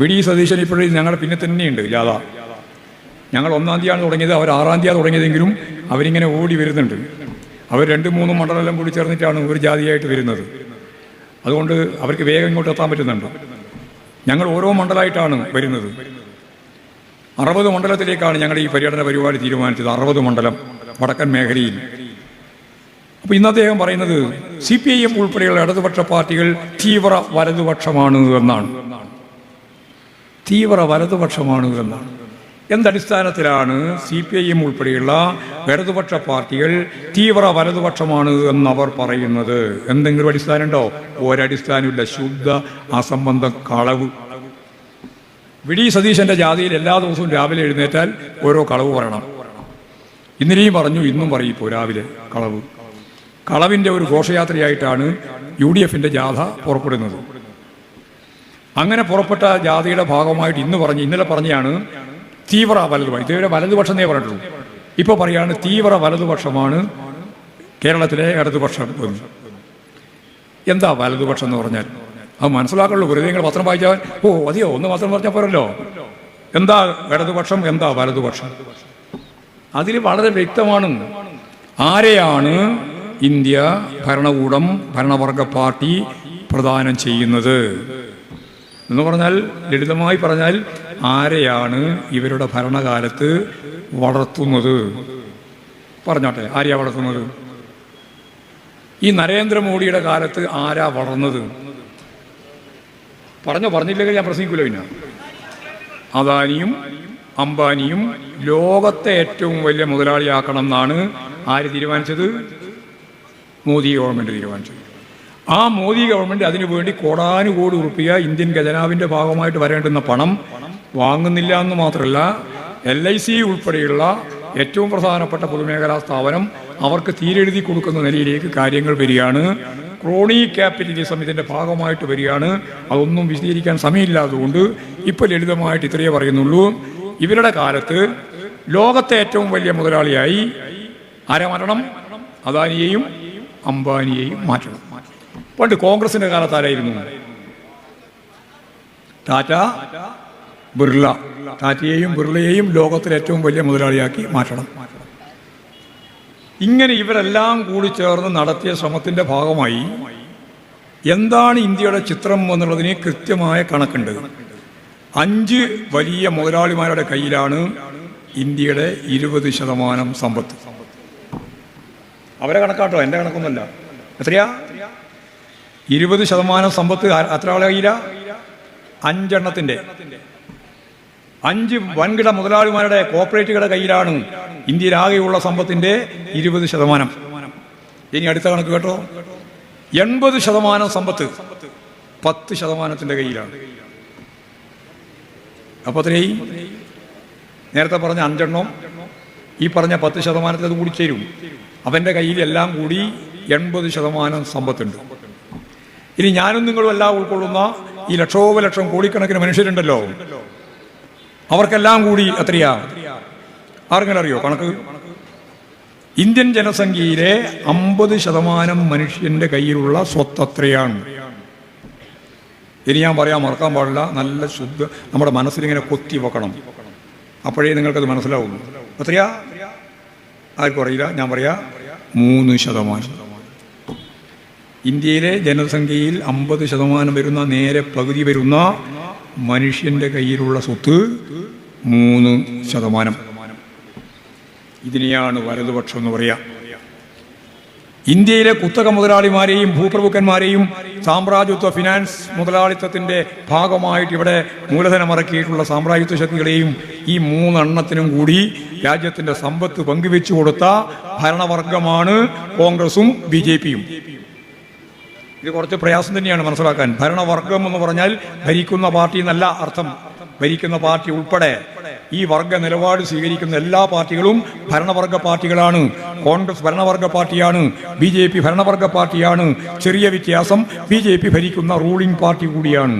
V D Satheesan ഇപ്പോഴും ഞങ്ങളുടെ പിന്നെ തന്നെയുണ്ട് ജാഥ ഞങ്ങൾ ഒന്നാം തീയതിയാണ് തുടങ്ങിയത് അവർ ആറാം തീയതി തുടങ്ങിയതെങ്കിലും അവരിങ്ങനെ ഓടി വരുന്നുണ്ട്. അവർ രണ്ട് മൂന്നും മണ്ഡലം കൂടി ചേർന്നിട്ടാണ് ഒരു ജാതിയായിട്ട് വരുന്നത്. അതുകൊണ്ട് അവർക്ക് വേഗം ഇങ്ങോട്ട് എത്താൻ പറ്റുന്നുണ്ട്. ഞങ്ങൾ ഓരോ മണ്ഡലമായിട്ടാണ് വരുന്നത്. അറുപത് മണ്ഡലത്തിലേക്കാണ് ഞങ്ങളുടെ ഈ പര്യടന പരിപാടി തീരുമാനിച്ചത് അറുപത് മണ്ഡലം വടക്കൻ മേഖലയിൽ. അപ്പോൾ ഇന്ന് അദ്ദേഹം പറയുന്നത് സി പി ഐ എം ഉൾപ്പെടെയുള്ള ഇടതുപക്ഷ പാർട്ടികൾ തീവ്ര വലതുപക്ഷമാണ് എന്നാണ്. തീവ്ര വലതുപക്ഷമാണ് എന്നാണ് എന്തടിസ്ഥാനത്തിലാണ് സി പി ഐ എം ഉൾപ്പെടെയുള്ള ഇടതുപക്ഷ പാർട്ടികൾ തീവ്ര വലതുപക്ഷമാണ് എന്നവർ പറയുന്നത്? എന്തെങ്കിലും അടിസ്ഥാനമുണ്ടോ? ഒരടിസ്ഥാനമില്ല. ശുദ്ധ അസംബന്ധ കളവ്. വി. ഡി. സതീശന്റെ ജാതിയിൽ എല്ലാ ദിവസവും രാവിലെ എഴുന്നേറ്റാൽ ഓരോ കളവ് പറയണം. ഇന്നലെയും പറഞ്ഞു ഇന്നും പറയും ഇപ്പോൾ രാവിലെ കളവ്. കളവിന്റെ ഒരു ഘോഷയാത്രയായിട്ടാണ് യു ഡി എഫിന്റെ ജാഥ പുറപ്പെടുന്നത്. അങ്ങനെ പുറപ്പെട്ട ജാതിയുടെ ഭാഗമായിട്ട് ഇന്ന് പറഞ്ഞ് ഇന്നലെ പറഞ്ഞാണ് തീവ്ര വലതുപക്ഷം ഇതുവരെ വലതുപക്ഷന്നേ പറഞ്ഞിട്ടുള്ളൂ. ഇപ്പോൾ പറയാണ് തീവ്ര വലതുപക്ഷമാണ് കേരളത്തിലെ ഇടതുപക്ഷം എന്താ വലതുപക്ഷം എന്ന് പറഞ്ഞാൽ? അത് മനസ്സിലാക്കുള്ളൂ വെറുതെ നിങ്ങൾ പത്രം വായിച്ചാൽ ഓ അതെയോ? ഒന്ന് മാത്രം പറഞ്ഞാൽ പോരല്ലോ. എന്താ ഇടതുപക്ഷം എന്താ വലതുപക്ഷം? അതിൽ വളരെ വ്യക്തമാണ്. ആരെയാണ് ഇന്ത്യ ഭരണകൂടം ഭരണവർഗ പാർട്ടി പ്രദാനം ചെയ്യുന്നത്? എന്ന് പറഞ്ഞാൽ ലളിതമായി പറഞ്ഞാൽ ആരെയാണ് ഇവരുടെ ഭരണകാലത്ത് വളർത്തുന്നത്? പറഞ്ഞോട്ടെ ആരെയാ വളർത്തുന്നത്? ഈ നരേന്ദ്രമോദിയുടെ കാലത്ത് ആരാ വളർന്നത്? പറഞ്ഞോ പറഞ്ഞില്ലെങ്കിൽ ഞാൻ പ്രസംഗിക്കില്ല പിന്നെ അദാനിയും അംബാനിയും ലോകത്തെ ഏറ്റവും വലിയ മുതലാളിയാക്കണം എന്നാണ് ആര് തീരുമാനിച്ചത്? മോദി ഗവൺമെന്റ് തീരുമാനിച്ചത്. ആ മോദി ഗവൺമെന്റ് അതിനു വേണ്ടി കോടാനുകോടി ഉറപ്പിയ ഇന്ത്യൻ ഖജനാവിന്റെ ഭാഗമായിട്ട് വരേണ്ടുന്ന പണം വാങ്ങുന്നില്ല എന്ന് മാത്രമല്ല എൽ ഐ സി ഉൾപ്പെടെയുള്ള ഏറ്റവും പ്രധാനപ്പെട്ട പൊതുമേഖലാ സ്ഥാപനം അവർക്ക് തീരെഴുതി കൊടുക്കുന്ന നിലയിലേക്ക് കാര്യങ്ങൾ വരികയാണ്. ക്രോണി ക്യാപിറ്റലിസം ഇതിന്റെ ഭാഗമായിട്ട് വരികയാണ്. അതൊന്നും വിശദീകരിക്കാൻ സമയമില്ലാത്തതുകൊണ്ട് ഇപ്പോൾ ലളിതമായിട്ട് ഇത്രയേ പറയുന്നുള്ളൂ. ഇവരുടെ കാലത്ത് ലോകത്തെ ഏറ്റവും വലിയ മുതലാളിയായി ആരെ മാറ്റണം അദാനിയെയും അംബാനിയെയും മാറ്റണം. പണ്ട് കോൺഗ്രസിന്റെ കാലത്ത് ആരായിരുന്നു? ടാറ്റ ബിർള. ടാറ്റയെയും ബിർളയെയും ലോകത്തിലെ ഏറ്റവും വലിയ മുതലാളിയാക്കി മാറ്റണം. ഇങ്ങനെ ഇവരെല്ലാം കൂടി ചേർന്ന് നടത്തിയ ശ്രമത്തിന്റെ ഭാഗമായി എന്താണ് ഇന്ത്യയുടെ ചിത്രം എന്നുള്ളതിന് കൃത്യമായ കണക്കുണ്ട്. അഞ്ച് വലിയ മുതലാളിമാരുടെ കയ്യിലാണ് ഇന്ത്യയുടെ ഇരുപത് ശതമാനം സമ്പത്ത്. അവരെ കണക്കാട്ടോ എന്റെ കണക്കൊന്നുമല്ല. എത്രയാ? ഇരുപത് ശതമാനം സമ്പത്ത് അത്ര എത്ര ആളെ കയ്യില? അഞ്ചെണ്ണത്തിന്റെ. അഞ്ച് വൻകിട മുതലാളിമാരുടെ കോപ്പറേറ്റുകളുടെ കയ്യിലാണ് ഇന്ത്യയിലാകെയുള്ള സമ്പത്തിന്റെ ഇരുപത് ശതമാനം. ഇനി അടുത്ത കണക്ക് കേട്ടോ. എൺപത് ശതമാനം സമ്പത്ത് പത്ത് ശതമാനത്തിന്റെ കയ്യിലാണ്. അപ്പൊ അത്രയും നേരത്തെ പറഞ്ഞ അഞ്ചെണ്ണം ഈ പറഞ്ഞ പത്ത് ശതമാനത്തിൽ അത് കൂടി ചേരും. അവന്റെ കയ്യിൽ എല്ലാം കൂടി എൺപത് ശതമാനം സമ്പത്തുണ്ട്. ഇനി ഞാനും നിങ്ങളും എല്ലാം ഉൾക്കൊള്ളുന്ന ഈ ലക്ഷോപലക്ഷം കോടിക്കണക്കിന് മനുഷ്യരുണ്ടല്ലോ. അവർക്കെല്ലാം കൂടി എത്രയാ? ആർക്കെങ്കിലും അറിയോ കണക്ക്? ഇന്ത്യൻ ജനസംഖ്യയിലെ അമ്പത് ശതമാനം മനുഷ്യന്റെ കയ്യിലുള്ള സ്വത്ത് അത്രയാണ്. ഇനി ഞാൻ പറയാൻ മറക്കാൻ പാടില്ല. നല്ല ശുദ്ധ നമ്മുടെ മനസ്സിലിങ്ങനെ കൊത്തി വെക്കണം. അപ്പോഴേ നിങ്ങൾക്കത് മനസ്സിലാവുള്ളൂ. എത്രയാ? ആർക്കും അറിയില്ല. ഞാൻ പറയാ മൂന്ന് ശതമാനം. ഇന്ത്യയിലെ ജനസംഖ്യയിൽ അമ്പത് ശതമാനം വരുന്ന നേരെ പകുതി വരുന്ന മനുഷ്യന്റെ കയ്യിലുള്ള സ്വത്ത് മൂന്ന് ശതമാനം. ഇതിനെയാണ് വലതുപക്ഷം എന്ന് പറയാ. ഇന്ത്യയിലെ കുത്തക മുതലാളിമാരെയും ഭൂപ്രഭുക്കന്മാരെയും സാമ്രാജ്യത്വ ഫിനാൻസ് മുതലാളിത്തത്തിന്റെ ഭാഗമായിട്ട് ഇവിടെ മൂലധനം ഇറക്കിയിട്ടുള്ള സാമ്രാജ്യത്വ ശക്തികളെയും ഈ മൂന്നെണ്ണത്തിനും കൂടി രാജ്യത്തിന്റെ സമ്പത്ത് പങ്കുവെച്ചു കൊടുത്ത ഭരണവർഗമാണ് കോൺഗ്രസും ബി ജെ പിയും. ഇത് കുറച്ച് പ്രയാസം തന്നെയാണ് മനസ്സിലാക്കാൻ. ഭരണവർഗം എന്ന് പറഞ്ഞാൽ ഭരിക്കുന്ന പാർട്ടി എന്നല്ല അർത്ഥം. ഭരിക്കുന്ന പാർട്ടി ഉൾപ്പെടെ ഈ വർഗ നിലപാട് സ്വീകരിക്കുന്ന എല്ലാ പാർട്ടികളും ഭരണവർഗ പാർട്ടികളാണ്. കോൺഗ്രസ് ഭരണവർഗ പാർട്ടിയാണ്. ബി ജെ പി ഭരണവർഗ പാർട്ടിയാണ്. ചെറിയ വ്യത്യാസം ബി ജെ പി ഭരിക്കുന്ന റൂളിംഗ് പാർട്ടി കൂടിയാണ്.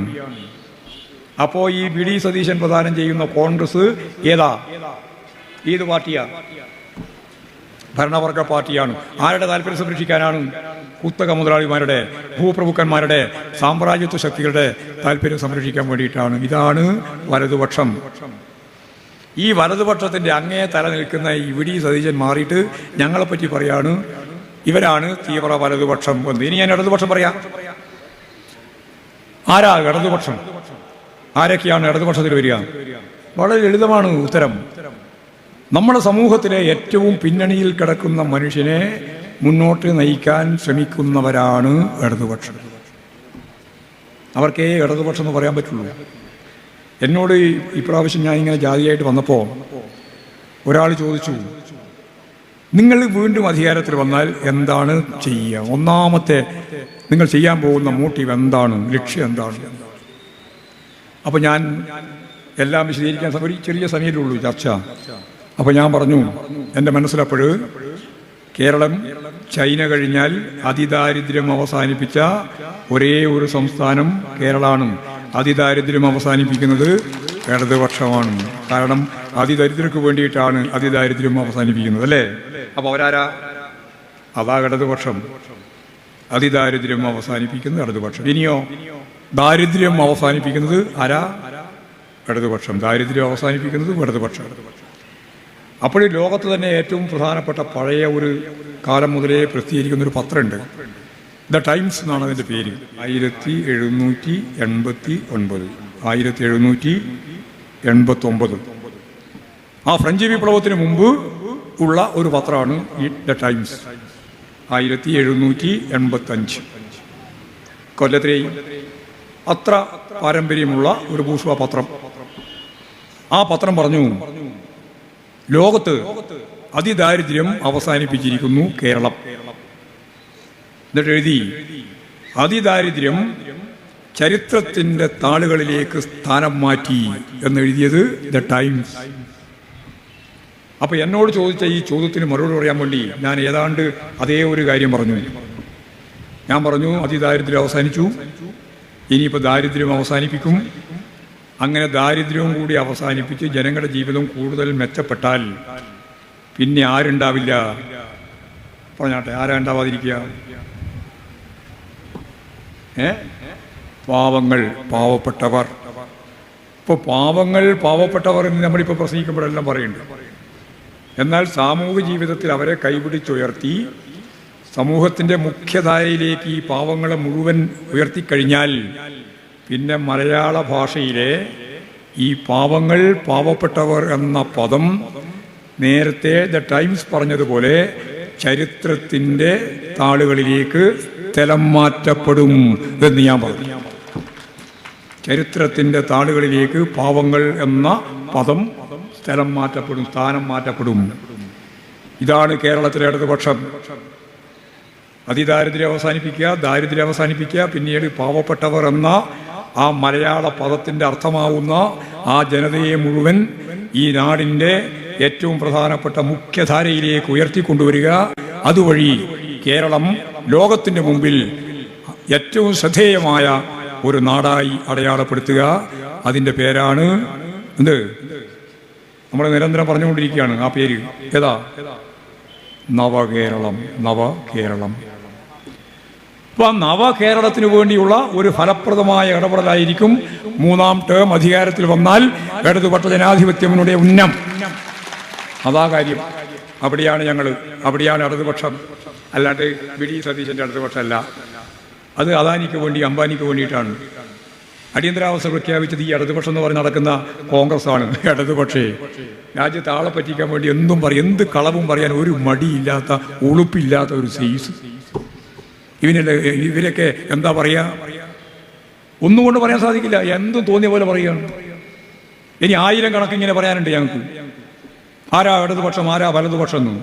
അപ്പോ ഈ വി ഡി സതീശൻ പ്രദാനം ചെയ്യുന്ന കോൺഗ്രസ് ഏതാ? ഏത് പാർട്ടിയാ? ഭരണവർഗ പാർട്ടിയാണ്. ആരുടെ താല്പര്യം സംരക്ഷിക്കാനാണ് കുത്തക മുതലാളിമാരുടെ ഭൂപ്രഭുക്കന്മാരുടെ സാമ്രാജ്യത്വ ശക്തികളുടെ താല്പര്യം സംരക്ഷിക്കാൻ വേണ്ടിയിട്ടാണ്. ഇതാണ് വലതുപക്ഷം. ഈ വലതുപക്ഷത്തിന്റെ അങ്ങേ തല നിൽക്കുന്ന ഇവിടി വിടി സതീശൻ മാറിയിട്ട് ഞങ്ങളെപ്പറ്റി പറയാണ് ഇവരാണ് തീവ്ര വലതുപക്ഷം എന്ന്. ഇനി ഞാൻ ഇടതുപക്ഷം പറയാം. ആരാ ഇടതുപക്ഷം? ആരൊക്കെയാണ് ഇടതുപക്ഷത്തിൽ വരിക? വളരെ ലളിതമാണ് ഉത്തരം. നമ്മുടെ സമൂഹത്തിലെ ഏറ്റവും പിന്നണിയിൽ കിടക്കുന്ന മനുഷ്യനെ മുന്നോട്ട് നയിക്കാൻ ശ്രമിക്കുന്നവരാണ് ഇടതുപക്ഷം. അവർക്കേ ഇടതുപക്ഷം എന്ന് പറയാൻ പറ്റുള്ളൂ. എന്നോട് ഇപ്രാവശ്യം ഞാൻ ഇങ്ങനെ ജാതിയായിട്ട് വന്നപ്പോൾ ഒരാൾ ചോദിച്ചു നിങ്ങൾ വീണ്ടും അധികാരത്തിൽ വന്നാൽ എന്താണ് ചെയ്യുക? ഒന്നാമത്തെ നിങ്ങൾ ചെയ്യാൻ പോകുന്ന മോട്ടീവ് എന്താണ്? ലക്ഷ്യം എന്താണ്? അപ്പോൾ ഞാൻ എല്ലാം വിശദീകരിക്കാൻ ഒരു ചെറിയ സമയത്തുള്ളൂ ചർച്ച. അപ്പോൾ ഞാൻ പറഞ്ഞു എന്റെ മനസ്സിലപ്പോൾ കേരളം ചൈന കഴിഞ്ഞാൽ അതിദാരിദ്ര്യം അവസാനിപ്പിച്ച ഒരേ ഒരു സംസ്ഥാനം കേരളമാണ് അതിദാരിദ്ര്യം അവസാനിപ്പിക്കുന്നത് ഇടതുപക്ഷമാണ്. കാരണം അതിദരിദ്രർക്ക് വേണ്ടിയിട്ടാണ് അതിദാരിദ്ര്യം അവസാനിപ്പിക്കുന്നത് അല്ലേ? അപ്പോൾ അവരാരാ? അതാ ഇടതുപക്ഷം. അതിദാരിദ്ര്യം അവസാനിപ്പിക്കുന്നത് ഇടതുപക്ഷം. ഇനിയോ ദാരിദ്ര്യം അവസാനിപ്പിക്കുന്നത് ആരാ? ഇടതുപക്ഷം. ദാരിദ്ര്യം അവസാനിപ്പിക്കുന്നത് ഇടതുപക്ഷം. അപ്പോൾ ലോകത്ത് തന്നെ ഏറ്റവും പ്രധാനപ്പെട്ട പഴയ ഒരു കാലം മുതലേ പ്രസിദ്ധീകരിക്കുന്ന ഒരു പത്രമുണ്ട്. ദ ടൈംസ് എന്നാണ് അതിന്റെ പേര്. ആയിരത്തി എഴുന്നൂറ്റി എൺപത്തി ഒൻപത്. ആയിരത്തി എഴുന്നൂറ്റി എൺപത്തി ഒമ്പത് ആ ഫ്രഞ്ച് വിപ്ലവത്തിന് മുമ്പ് ഉള്ള ഒരു പത്രമാണ് ഈ ദ ടൈംസ്. ആയിരത്തി എഴുന്നൂറ്റി എൺപത്തഞ്ച്. കൊല്ലത്തിലെയും അത്ര പാരമ്പര്യമുള്ള ഒരു ഭൂഷ്വ പത്രം. ആ പത്രം പറഞ്ഞു ലോകത്ത് അതിദാരിദ്ര്യം അവസാനിപ്പിച്ചിരിക്കുന്നു കേരളം. എന്നിട്ട് എഴുതി അതിദാരിദ്ര്യം ചരിത്രത്തിന്റെ താളുകളിലേക്ക് സ്ഥാനം മാറ്റി എന്നെഴുതിയത് ദ ടൈംസ്. അപ്പൊ എന്നോട് ചോദിച്ച ഈ ചോദ്യത്തിന് മറുപടി പറയാൻ വേണ്ടി ഞാൻ ഏതാണ്ട് അതേ ഒരു കാര്യം പറഞ്ഞു. ഞാൻ പറഞ്ഞു അതിദാരിദ്ര്യം അവസാനിച്ചു. ഇനിയിപ്പോൾ ദാരിദ്ര്യം അവസാനിപ്പിക്കും. അങ്ങനെ ദാരിദ്ര്യവും കൂടി അവസാനിപ്പിച്ച് ജനങ്ങളുടെ ജീവിതം കൂടുതൽ മെച്ചപ്പെട്ടാൽ പിന്നെ ആരുണ്ടാവില്ല? പറഞ്ഞാട്ടെ ആരാ ഉണ്ടാവാതിരിക്കുക? ഏ? പാവങ്ങൾ പാവപ്പെട്ടവർ. ഇപ്പോൾ പാവങ്ങൾ പാവപ്പെട്ടവർ എന്ന് നമ്മളിപ്പോൾ പ്രസംഗിക്കുമ്പോഴെല്ലാം പറയുന്നുണ്ട്. എന്നാൽ സാമൂഹിക ജീവിതത്തിൽ അവരെ കൈപിടിച്ചുയർത്തി സമൂഹത്തിന്റെ മുഖ്യധാരയിലേക്ക് ഈ പാവങ്ങളെ മുഴുവൻ ഉയർത്തിക്കഴിഞ്ഞാൽ പിന്നെ മലയാള ഭാഷയിലെ ഈ പാവങ്ങൾ പാവപ്പെട്ടവർ എന്ന പദം നേരത്തെ ദ ടൈംസ് പറഞ്ഞതുപോലെ ചരിത്രത്തിന്റെ താളുകളിലേക്ക് സ്ഥലം മാറ്റപ്പെടും എന്ന് ഞാൻ പറഞ്ഞു. ചരിത്രത്തിന്റെ താളുകളിലേക്ക് പാവങ്ങൾ എന്ന പദം സ്ഥലം മാറ്റപ്പെടും സ്ഥാനം മാറ്റപ്പെടും. ഇതാണ് കേരളത്തിലെ ഇടതുപക്ഷം. അതിദാരിദ്ര്യം അവസാനിപ്പിക്കുക ദാരിദ്ര്യം അവസാനിപ്പിക്കുക പിന്നീട് പാവപ്പെട്ടവർ എന്ന ആ മലയാള പദത്തിന്റെ അർത്ഥമാവുന്ന ആ ജനതയെ മുഴുവൻ ഈ നാടിന്റെ ഏറ്റവും പ്രധാനപ്പെട്ട മുഖ്യധാരയിലേക്ക് ഉയർത്തിക്കൊണ്ടുവരിക. അതുവഴി കേരളം ലോകത്തിന്റെ മുമ്പിൽ ഏറ്റവും ശ്രദ്ധേയമായ ഒരു നാടായി അടയാളപ്പെടുത്തുക. അതിന്റെ പേരാണ് എന്ത്? നമ്മൾ നിരന്തരം പറഞ്ഞുകൊണ്ടിരിക്കുകയാണ്. ആ പേര് ഏതാ? നവകേരളം നവകേരളം. ഇപ്പൊ നവകേരളത്തിനു വേണ്ടിയുള്ള ഒരു ഫലപ്രദമായ ഇടപെടലായിരിക്കും. മൂന്നാം ടേം അധികാരത്തിൽ വന്നാൽ ഇടതുപക്ഷ ജനാധിപത്യത്തിനുடைய ഉന്നം. അതാ കാര്യം. അവിടെയാണ് ഞങ്ങൾ അവിടെയാണ് ഇടതുപക്ഷം. അല്ലാണ്ട് വി. ഡി. സതീശന്റെ ഇടതുപക്ഷമല്ല. അത് അദാനിക്ക് വേണ്ടി അംബാനിക്ക് വേണ്ടിയിട്ടാണ്. അടിയന്തരാവസ്ഥ പ്രഖ്യാപിച്ചത് ഈ ഇടതുപക്ഷം എന്ന് പറഞ്ഞ് നടക്കുന്ന കോൺഗ്രസ് ആണ് ഇടതുപക്ഷേ. രാജ്യത്തെ ആളെ പറ്റിക്കാൻ വേണ്ടി എന്തും പറയും എന്ത് കളവും പറയാൻ ഒരു മടിയില്ലാത്ത ഉളുപ്പില്ലാത്ത ഒരു സൈസ്. ഇവനല്ലേ ഇവരൊക്കെ എന്താ പറയാ? ഒന്നും കൊണ്ട് പറയാൻ സാധിക്കില്ല. എന്തും തോന്നിയ പോലെ പറയുകയാണ്. ഇനി ആയിരം കണക്കിങ്ങനെ പറയാനുണ്ട് ഞങ്ങൾക്ക്. ആരാ ഇടതുപക്ഷം ആരാ വലതുപക്ഷം എന്നും.